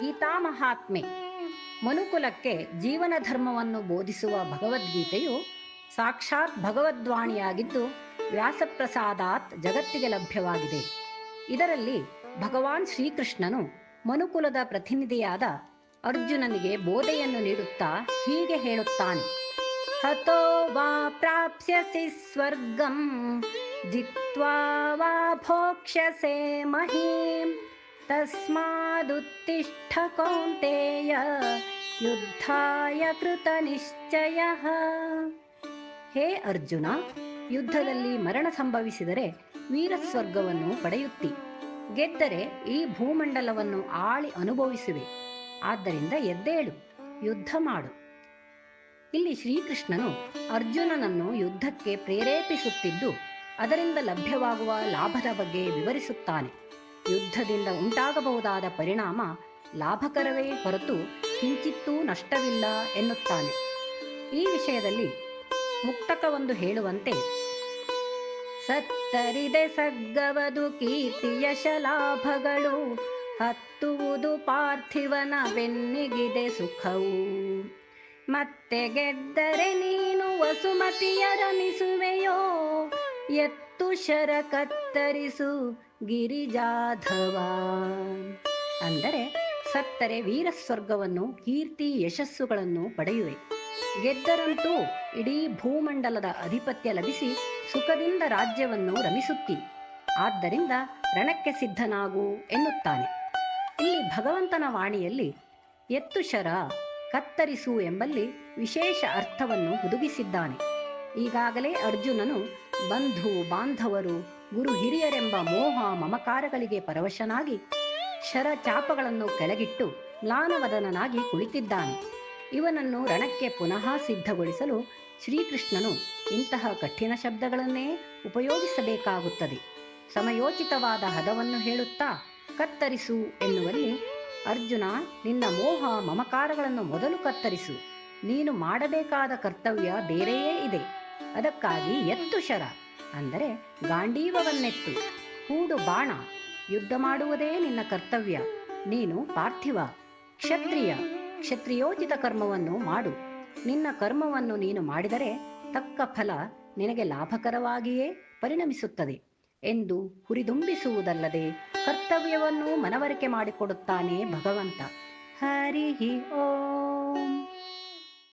ಗೀತಾ ಮಹಾತ್ಮೆ. ಮನುಕುಲಕ್ಕೆ ಜೀವನ ಧರ್ಮವನ್ನು ಬೋಧಿಸುವ ಭಗವದ್ಗೀತೆಯು ಸಾಕ್ಷಾತ್ ಭಗವದ್ವಾಣಿಯಾಗಿದ್ದು ವ್ಯಾಸಪ್ರಸಾದಾತ್ ಜಗತ್ತಿಗೆ ಲಭ್ಯವಾಗಿದೆ. ಇದರಲ್ಲಿ ಭಗವಾನ್ ಶ್ರೀಕೃಷ್ಣನು ಮನುಕುಲದ ಪ್ರತಿನಿಧಿಯಾದ ಅರ್ಜುನನಿಗೆ ಬೋಧೆಯನ್ನು ನೀಡುತ್ತಾ ಹೀಗೆ ಹೇಳುತ್ತಾನೆ. ಹತೋ ವಾ ಪ್ರಾಪ್ಸ್ಯಸಿ ಸ್ವರ್ಗಂ, ಜಿತ್ವಾ ವಾ ಭೋಕ್ಷ್ಯಸೆ ಮಹೀಂ ತಸ್ಮಾದುತ್ತಿಷ್ಠ ಕೌಂತೆಯ ಯುದ್ಧಾಯ ಕೃತ ನಿಶ್ಚಯ. ಹೇ ಅರ್ಜುನ, ಯುದ್ಧದಲ್ಲಿ ಮರಣ ಸಂಭವಿಸಿದರೆ ವೀರಸ್ವರ್ಗವನ್ನು ಪಡೆಯುತ್ತಿ. ಗೆದ್ದರೆ ಈ ಭೂಮಂಡಲವನ್ನು ಆಳಿ ಅನುಭವಿಸುವೆ. ಆದ್ದರಿಂದ ಎದ್ದೇಳು, ಯುದ್ಧ ಮಾಡು. ಇಲ್ಲಿ ಶ್ರೀಕೃಷ್ಣನು ಅರ್ಜುನನನ್ನು ಯುದ್ಧಕ್ಕೆ ಪ್ರೇರೇಪಿಸುತ್ತಿದ್ದು, ಅದರಿಂದ ಲಭ್ಯವಾಗುವ ಲಾಭದ ಬಗ್ಗೆ ವಿವರಿಸುತ್ತಾನೆ. ಯುದ್ಧದಿಂದ ಉಂಟಾಗಬಹುದಾದ ಪರಿಣಾಮ ಲಾಭಕರವೇ ಹೊರತು ಕಿಂಚಿತ್ತೂ ನಷ್ಟವಿಲ್ಲ ಎನ್ನುತ್ತಾನೆ. ಈ ವಿಷಯದಲ್ಲಿ ಮುಕ್ತಕವೊಂದು ಹೇಳುವಂತೆ, ಸತ್ತರಿದೆ ಸಗ್ಗವದು ಕೀರ್ತಿಯ ಯಶ ಲಾಭಗಳು ಹತ್ತುವುದು ಪಾರ್ಥಿವನ ಬೆನ್ನಿಗಿದೆ ಸುಖವು. ಮತ್ತೆ ಗೆದ್ದರೆ ನೀನು ವಸುಮತಿಯ ರಮಿಸುವೆಯೋ ಎತ್ತು ಶರ ಕತ್ತರಿಸು ಗಿರಿಜಾಧವ. ಅಂದರೆ ಸತ್ತರೆ ವೀರಸ್ವರ್ಗವನ್ನು ಕೀರ್ತಿ ಯಶಸ್ಸುಗಳನ್ನು ಪಡೆಯುವೆ. ಗೆದ್ದರಂತೂ ಇಡೀ ಭೂಮಂಡಲದ ಅಧಿಪತ್ಯ ಲಭಿಸಿ ಸುಖದಿಂದ ರಾಜ್ಯವನ್ನು ರಮಿಸುತ್ತಿ. ಆದ್ದರಿಂದ ರಣಕ್ಕೆ ಸಿದ್ಧನಾಗು ಎನ್ನುತ್ತಾನೆ. ಇಲ್ಲಿ ಭಗವಂತನ ವಾಣಿಯಲ್ಲಿ ಎತ್ತು ಶರ ಕತ್ತರಿಸು ಎಂಬಲ್ಲಿ ವಿಶೇಷ ಅರ್ಥವನ್ನು ಹುದುಗಿಸಿದ್ದಾನೆ. ಈಗಾಗಲೇ ಅರ್ಜುನನು ಬಂಧು ಬಾಂಧವರು, ಗುರು ಹಿರಿಯರೆಂಬ ಮೋಹ ಮಮಕಾರಗಳಿಗೆ ಪರವಶನಾಗಿ ಶರ ಚಾಪಗಳನ್ನು ಕೆಳಗಿಟ್ಟು ಮ್ಲಾನವದನನಾಗಿ ಕುಳಿತಿದ್ದಾನೆ. ಇವನನ್ನು ರಣಕ್ಕೆ ಪುನಃ ಸಿದ್ಧಗೊಳಿಸಲು ಶ್ರೀಕೃಷ್ಣನು ಇಂತಹ ಕಠಿಣ ಶಬ್ದಗಳನ್ನೇ ಉಪಯೋಗಿಸಬೇಕಾಗುತ್ತದೆ. ಸಮಯೋಚಿತವಾದ ಹದವನ್ನು ಹೇಳುತ್ತಾ, ಕತ್ತರಿಸು ಎನ್ನುವಲ್ಲಿ ಅರ್ಜುನ, ನಿನ್ನ ಮೋಹ ಮಮಕಾರಗಳನ್ನು ಮೊದಲು ಕತ್ತರಿಸು. ನೀನು ಮಾಡಬೇಕಾದ ಕರ್ತವ್ಯ ಬೇರೆಯೇ ಇದೆ. ಅದಕ್ಕಾಗಿ ಎತ್ತು ಶರ ಅಂದರೆ ಗಾಂಡೀವವನ್ನೆತ್ತು. ಹೂಡು ಬಾಣ, ಯುದ್ಧ ಮಾಡುವುದೇ ನಿನ್ನ ಕರ್ತವ್ಯ. ನೀನು ಪಾರ್ಥಿವ, ಕ್ಷತ್ರಿಯ, ಕ್ಷತ್ರಿಯೋಚಿತ ಕರ್ಮವನ್ನು ಮಾಡು. ನಿನ್ನ ಕರ್ಮವನ್ನು ನೀನು ಮಾಡಿದರೆ ತಕ್ಕ ಫಲ ನಿನಗೆ ಲಾಭಕರವಾಗಿಯೇ ಪರಿಣಮಿಸುತ್ತದೆ ಎಂದು ಹುರಿದುಂಬಿಸುವುದಲ್ಲದೆ ಕರ್ತವ್ಯವನ್ನು ಮನವರಿಕೆ ಮಾಡಿಕೊಡುತ್ತಾನೆ ಭಗವಂತ. ಹರಿ ಓಂ.